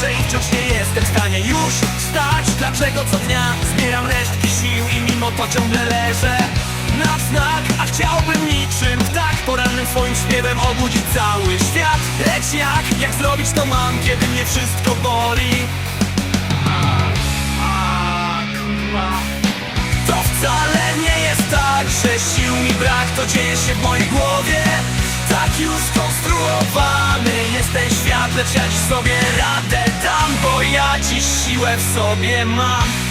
leżę i wciąż nie jestem w stanie już wstać Dlaczego co dnia zbieram resztki sił i mimo to ciągle leżę na znak, a chciałbym niczym tak porannym swoim śpiewem obudzić cały świat. Lecz jak, jak zrobić to mam, kiedy mnie wszystko boli. To wcale nie jest tak, że sił mi brak, to dzieje się w mojej głowie już skonstruowany jest ten świat, lecz ja dziś sobie radę dam Bo ja dziś siłę w sobie mam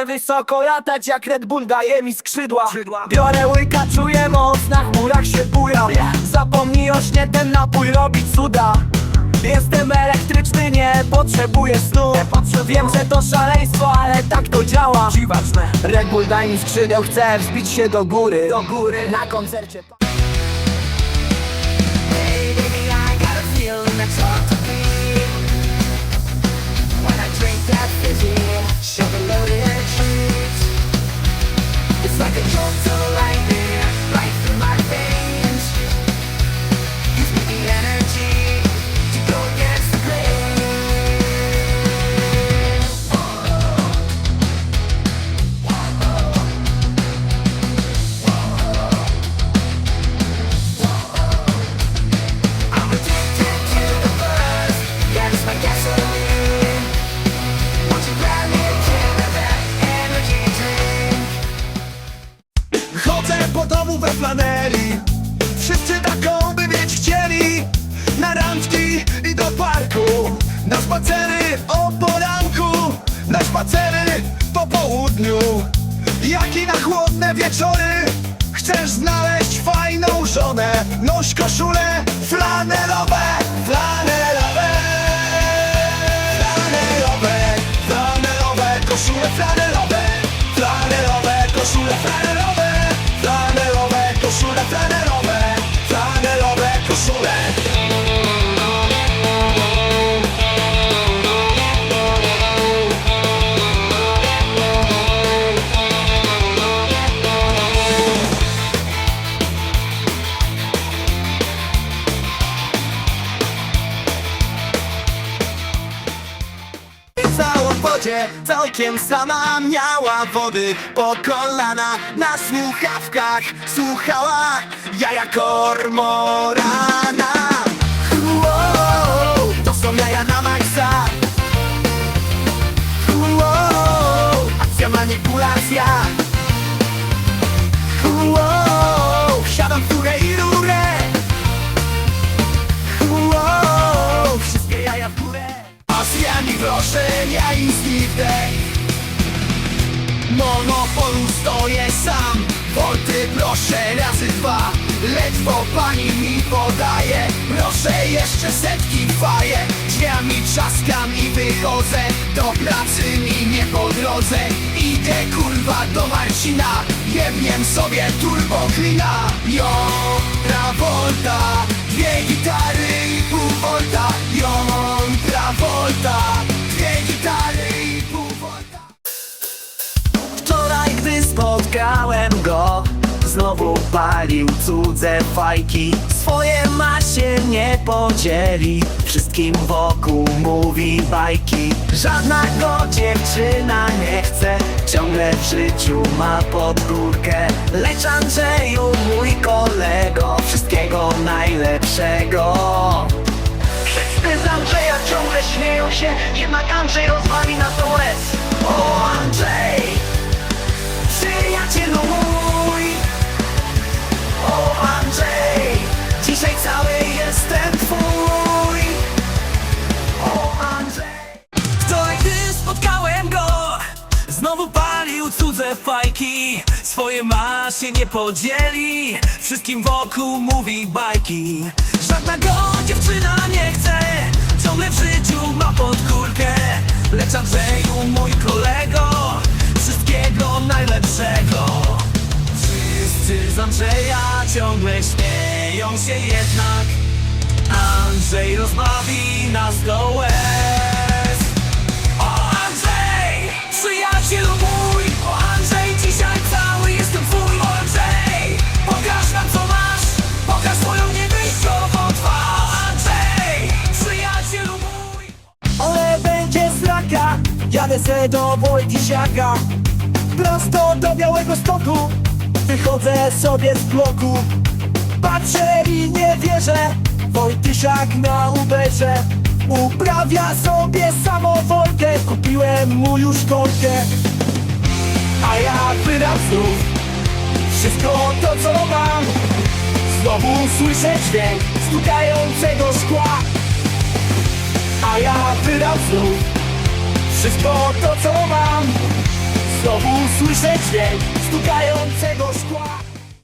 Chcę wysoko latać jak Red Bull daje mi skrzydła. Biorę łyka, czuję moc, na chmurach się buja Zapomnij o śnie, ten napój robi cuda. Jestem elektryczny, nie potrzebuję snu. Wiem, że to szaleństwo, ale tak to działa. Dziwaczne. Red Bull daj mi skrzydeł, chcę wzbić się do góry. Do góry. Na koncercie Hey baby, I got a feeling that's hard Domu we flaneli Wszyscy taką by mieć chcieli. Na randki i do parku Na spacery o poranku Na spacery po południu. Jak i na chłodne wieczory Chcesz znaleźć fajną żonę. Noś koszule Flanelowe Flanelowe Wodzie, całkiem sama miała wody po kolana Na słuchawkach. Słuchała jaja kormorana. Wow, To są jaja na maksa. Wow, Akcja manipulacja. Wow, Wsiadam w furę i rurę. Wow, Wszystkie jaja w górę. Pasjami proszę, ja instynkty Monopolu stoję sam. Wolty proszę razy dwa. Ledwo pani mi podaje. Proszę jeszcze setki faje. Drzwiami trzaskam i wychodzę. Do pracy mi nie po drodze. Idę kurwa do Marcina. Jebniem sobie turbo klina. Jo, Travolta Dwie gitary i pół volta. Jon Travolta palił cudze fajki. Swoje ma się nie podzieli. Wszystkim wokół mówi bajki. Żadna go dziewczyna nie chce. Ciągle w życiu ma pod górkę. Lecz Andrzeju, mój kolego Wszystkiego najlepszego. Wszyscy z Andrzeja ciągle śmieją się Jednak Andrzej rozwali na to łez O Andrzej, przyjacielu mój Swoje ma się nie podzieli. Wszystkim wokół mówi bajki. Żadna go dziewczyna nie chce. Ciągle w życiu ma podkórkę Lecz Andrzeju mój kolego Wszystkiego najlepszego. Wszyscy z Andrzeja ciągle śmieją się jednak. Andrzej rozbawi nas do Jadę se do Wojtysiaka. Prosto do Białego Stoku. Wychodzę sobie z bloku. Patrzę i nie wierzę. Wojtysiak na Uberze Uprawia sobie samowolkę. Kupiłem mu już korkę A ja pytam znów Wszystko to co mam. Znowu słyszę dźwięk Stukającego szkła. A ja wydam znów Wszystko to co mam. Znowu słyszę dźwięk Stukającego szkła